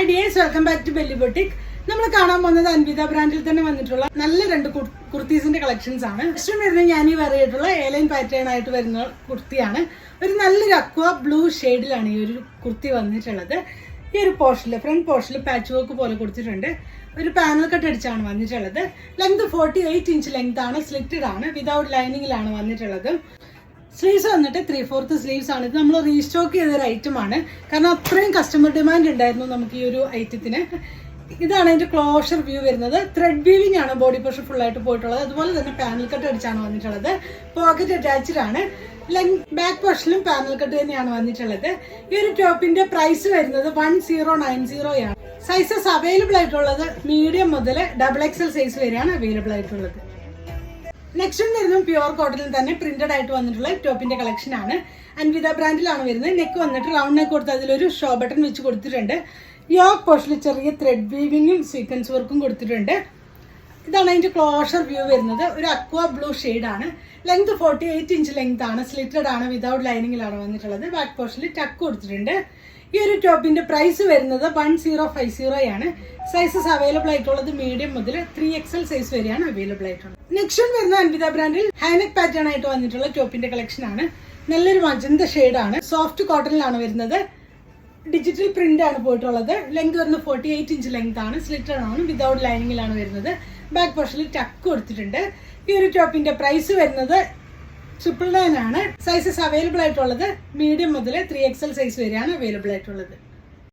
Hi dears welcome back to Belly Boutique നമ്മൾ കാണാൻ പോകുന്നത് അൻവിത ബ്രാൻഡിൽ തന്നെ വന്നിട്ടുള്ള നല്ല രണ്ട് കുർ- കുർത്തീസിന്റെ കളക്ഷൻസ് ആണ്. ഫസ്റ്റ് വരുന്നത് ഞാൻ ഈ പറയിട്ടുള്ള ഏലൈൻ പാറ്റേൺ ആയിട്ട് വരുന്ന കുർത്തിയാണ്. ഒരു നല്ലൊരു അക്വ ബ്ലൂ ഷെയ്ഡിലാണ് ഈ ഒരു കുർത്തി വന്നിട്ടുള്ളത്. ഈ ഒരു പോർഷനിൽ ഫ്രണ്ട് പോർഷനിൽ പാച്ച് വർക്ക് പോലെ കൊടുത്തിട്ടുണ്ട്. ഒരു പാനൽ കട്ട് അടിച്ചാണ് വന്നിട്ടുള്ളത്. Length forty eight inch length ആണ് സ്ലിറ്റഡ് ആണ് വിതൗട്ട് ലൈനിങ്ങിലാണ് വന്നിട്ടുള്ളത്. സ്ലീവ്സ് വന്നിട്ട് ത്രീ ഫോർത്ത് സ്ലീവ്സ് ആണ്. ഇത് നമ്മൾ റീസ്റ്റോക്ക് ചെയ്ത ഒരു ഐറ്റം ആണ്. കാരണം അത്രയും കസ്റ്റമർ ഡിമാൻഡ് ഉണ്ടായിരുന്നു നമുക്ക് ഈ ഒരു ഐറ്റത്തിന് ഇതാണ് അതിന്റെ ക്ലോഷർ വ്യൂ വരുന്നത്. ത്രെഡ് വീവിംഗ് ആണ് ബോഡി പോർഷൻ ഫുൾ ആയിട്ട് പോയിട്ടുള്ളത്. അതുപോലെ തന്നെ പാനൽ കട്ട് അടിച്ചാണ് വന്നിട്ടുള്ളത്. പോക്കറ്റ് അറ്റാച്ച്ഡ് ആണ്. ലെങ് ബാക്ക് പോർഷനിലും പാനൽ കട്ട് തന്നെയാണ് വന്നിട്ടുള്ളത്. ഈ ഒരു ടോപ്പിന്റെ പ്രൈസ് വരുന്നത് വൺ സീറോ നയൻ സീറോ ആണ്. സൈസസ് അവൈലബിൾ ആയിട്ടുള്ളത് മീഡിയം മുതൽ ഡബിൾ എക്സൽ സൈസ് വരെയാണ് അവൈലബിൾ ആയിട്ടുള്ളത്. നെക്സ്റ്റ് വരുന്നത് പ്യുവർ കോട്ടണിൽ തന്നെ പ്രിന്റഡ് ആയിട്ട് വന്നിട്ടുള്ള ടോപ്പിന്റെ കളക്ഷൻ ആണ്. അൻവിത ബ്രാൻഡിലാണ് വരുന്നത്. നെക്ക് വന്നിട്ട് റൗണ്ട് നെക്ക് കൊടുത്ത് അതിലൊരു ഷോ ബട്ടൺ വെച്ച് കൊടുത്തിട്ടുണ്ട്. യോക്ക് പോർഷനിൽ ചെറിയ ത്രെഡ് വീവിങ്ങും സീക്വൻസ് വർക്കും കൊടുത്തിട്ടുണ്ട്. ഇതാണ് അതിന്റെ ക്ലോഷർ വ്യൂ വരുന്നത്. ഒരു അക്വാ ബ്ലൂ ആണ്. Length forty eight inch length ആണ്. സ്ലിറ്റഡ് ആണ് വിതൗട്ട് ലൈനിങ്ങിലാണ് വന്നിട്ടുള്ളത്. ബാക്ക് പോർഷനിൽ ടക്ക് കൊടുത്തിട്ടുണ്ട്. ഈ ഒരു ടോപ്പിന്റെ പ്രൈസ് വരുന്നത് വൺ സീറോ ഫൈവ് സീറോ ആണ്. സൈസസ് അവൈലബിൾ ആയിട്ടുള്ളത് മീഡിയം മുതൽ ത്രീ എക്സൽ സൈസ് വരെയാണ് അവൈലബിൾ ആയിട്ടുള്ളത്. നെക്സ്റ്റ് വരുന്ന അൻവിത ബ്രാൻഡിൽ ഹൈനെക് പാറ്റേൺ ആയിട്ട് വന്നിട്ടുള്ള ടോപ്പിന്റെ കളക്ഷൻ ആണ്. നല്ലൊരു മജന്ത ആണ്. സോഫ്റ്റ് കോട്ടണിലാണ് വരുന്നത്. ഡിജിറ്റൽ പ്രിന്റ് ആണ് പോയിട്ടുള്ളത്. ലെങ്ത് വരുന്നത് ഫോർട്ടി എയ്റ്റ് ഇഞ്ച് ലെങ്ത് ആണ്. സ്ലിറ്റർ ആണ് വിതൗട്ട് ലൈനിങ്ങിലാണ് വരുന്നത്. ബാക്ക് പോർഷനിൽ ടക്ക് കൊടുത്തിട്ടുണ്ട്. ഈ ഒരു ടോപ്പിന്റെ പ്രൈസ് വരുന്നത് ട്രിപ്പിൾ നയൻ ആണ്. സൈസസ് അവൈലബിൾ ആയിട്ടുള്ളത് മീഡിയം മുതൽ ത്രീ എക്സൽ സൈസ് വരെയാണ് അവൈലബിൾ ആയിട്ടുള്ളത്.